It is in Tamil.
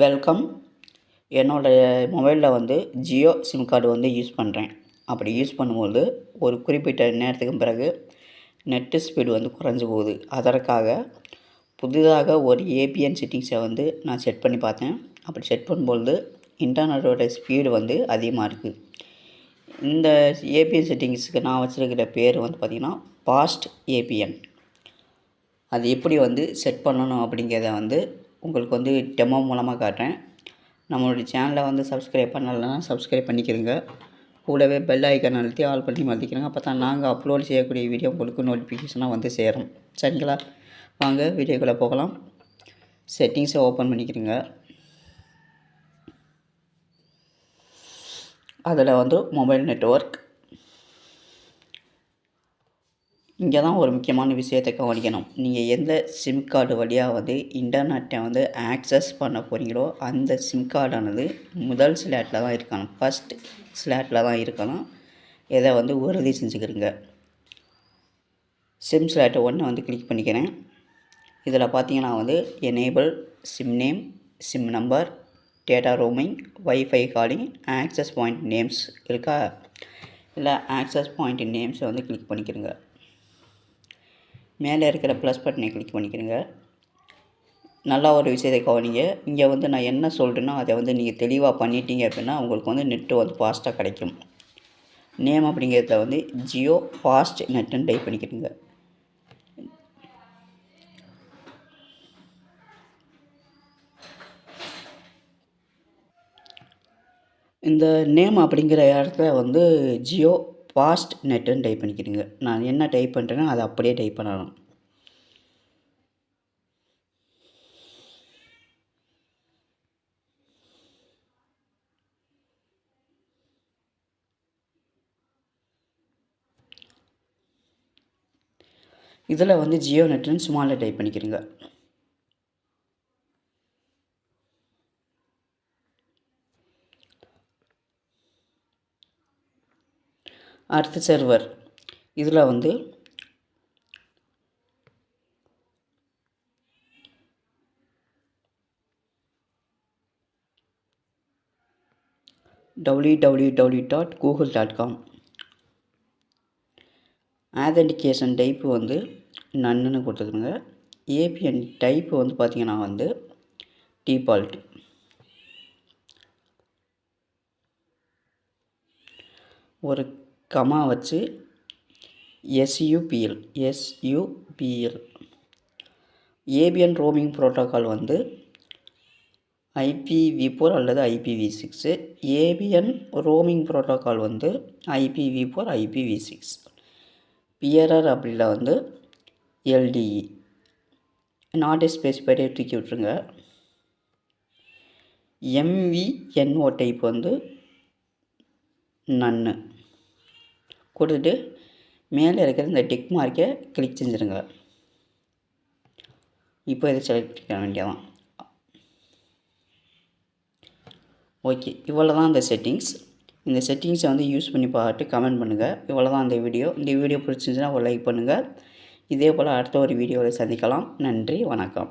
வெல்கம் என்னோடய மொபைலில் வந்து ஜியோ சிம் கார்டு வந்து யூஸ் பண்ணுறேன் அப்படி யூஸ் பண்ணும்போது ஒரு குறிப்பிட்ட நேரத்துக்கு பிறகு நெட்டு ஸ்பீடு வந்து குறைஞ்சி போகுது. அதற்காக புதிதாக ஒரு ஏபிஎன் செட்டிங்ஸை வந்து நான் செட் பண்ணி பார்த்தேன். அப்படி செட் பண்ணும்பொழுது இன்டர்நெட்டோட ஸ்பீடு வந்து அதிகமாக இருக்குது இந்த ஏபிஎன் செட்டிங்ஸுக்கு நான் வச்சுருக்கிற பேர் வந்து பார்த்திங்கன்னா பாஸ்ட் ஏபிஎன் அது எப்படி வந்து செட் பண்ணணும் அப்படிங்கிறத வந்து உங்களுக்கு வந்து டெமோ மூலமாக காட்டுறேன். நம்மளுடைய சேனலை வந்து சப்ஸ்கிரைப் பண்ணலைன்னா சப்ஸ்கிரைப் பண்ணிக்கிறங்க கூடவே பெல் ஐக்கன் அழுத்தி ஆல் பண்ணி மதிக்கிறேங்க அப்போ தான் நாங்கள் அப்லோட் செய்யக்கூடிய வீடியோ உங்களுக்கு நோட்டிஃபிகேஷனாக வந்து சேரும். சரிங்களா? வாங்க வீடியோக்குள்ளே போகலாம். செட்டிங்ஸை ஓப்பன் பண்ணிக்கிறேங்க அதில் வந்து மொபைல் நெட்ஒர்க் இங்கே தான் ஒரு முக்கியமான விஷயத்தை கவனிக்கணும். நீங்கள் எந்த சிம் கார்டு வழியாக வந்து இன்டர்நெட்டை வந்து ஆக்சஸ் பண்ண போகிறீங்களோ அந்த சிம் கார்டானது முதல் ஸ்லாட்டில் தான் இருக்கணும். ஃபஸ்ட் ஸ்லாட்டில் தான் இருக்கணும். இதை வந்து உறுதி செஞ்சுக்கிறீங்க? சிம் ஸ்லாட்டை ஒன்று வந்து கிளிக் பண்ணிக்கிறேன். இதில் பார்த்தீங்கன்னா வந்து enable sim name sim number data roaming wifi calling access point names இருக்கா? இல்லை ஆக்சஸ் பாயிண்ட் நேம்ஸை வந்து கிளிக் பண்ணிக்கிறேங்க. மேலே இருக்கிற ப்ளஸ் பட்டனை கிளிக் பண்ணிக்கிறேங்க நல்லா ஒரு விஷயத்தை கவனிங்க. இங்கே வந்து நான் என்ன சொல்கிறேனோ அதை வந்து நீங்கள் தெளிவாக பண்ணிட்டீங்க அப்படின்னா உங்களுக்கு வந்து நெட்டு வந்து ஃபாஸ்ட்டாக கிடைக்கும். நேம் அப்படிங்கிறத வந்து ஜியோ ஃபாஸ்ட் நெட்டுன்னு டைப் பண்ணிக்கிறீங்க இந்த நேம் அப்படிங்கிற இடத்துல வந்து ஜியோ ஃபாஸ்ட் நெட்டுன்னு டைப் பண்ணிக்கிறீங்க. நான் என்ன டைப் பண்ணுறேனோ அதை அப்படியே டைப் பண்ணணும். இதில் வந்து ஜியோ நெட்டுன்னு ஸ்மாலில் டைப் பண்ணிக்கிறீங்க. அர்த்த சர்வர் இதில் வந்து W W W dot Google dot com authentication type வந்து நன்னுன்னு கொடுத்துக்கோங்க ஏபிஎன் டைப்பு வந்து பார்த்திங்கன்னா வந்து டிபால்ட் ஒரு கமா வச்சு SUPL SUPL APN roaming protocol வந்து ஐபிவி ஃபோர் அல்லது IPV six APN roaming protocol வந்து IPV four IPV six bearer அப்படில வந்து எல்டிஇ நாட் ஸ்பெசிஃபைடே தூக்கி விட்ருங்க எம்விஎன்ஓ டைப் வந்து நன்னு. கொடுத்துட்டு மேலே இருக்கிற இந்த டிக் மார்க்கை கிளிக் செஞ்சுருங்க. இப்போ இதை செலக்ட் பண்ண வேண்டியதான் ஓகே இவ்வளோ தான் இந்த செட்டிங்ஸ் இந்த செட்டிங்ஸை வந்து யூஸ் பண்ணி பார்த்து கமெண்ட் பண்ணுங்கள் இவ்வளோ தான் இந்த வீடியோ இந்த வீடியோ பிடிச்சிருந்துச்சுன்னா ஒரு லைக் பண்ணுங்கள் இதே போல் அடுத்த ஒரு வீடியோவில் சந்திக்கலாம். நன்றி வணக்கம்.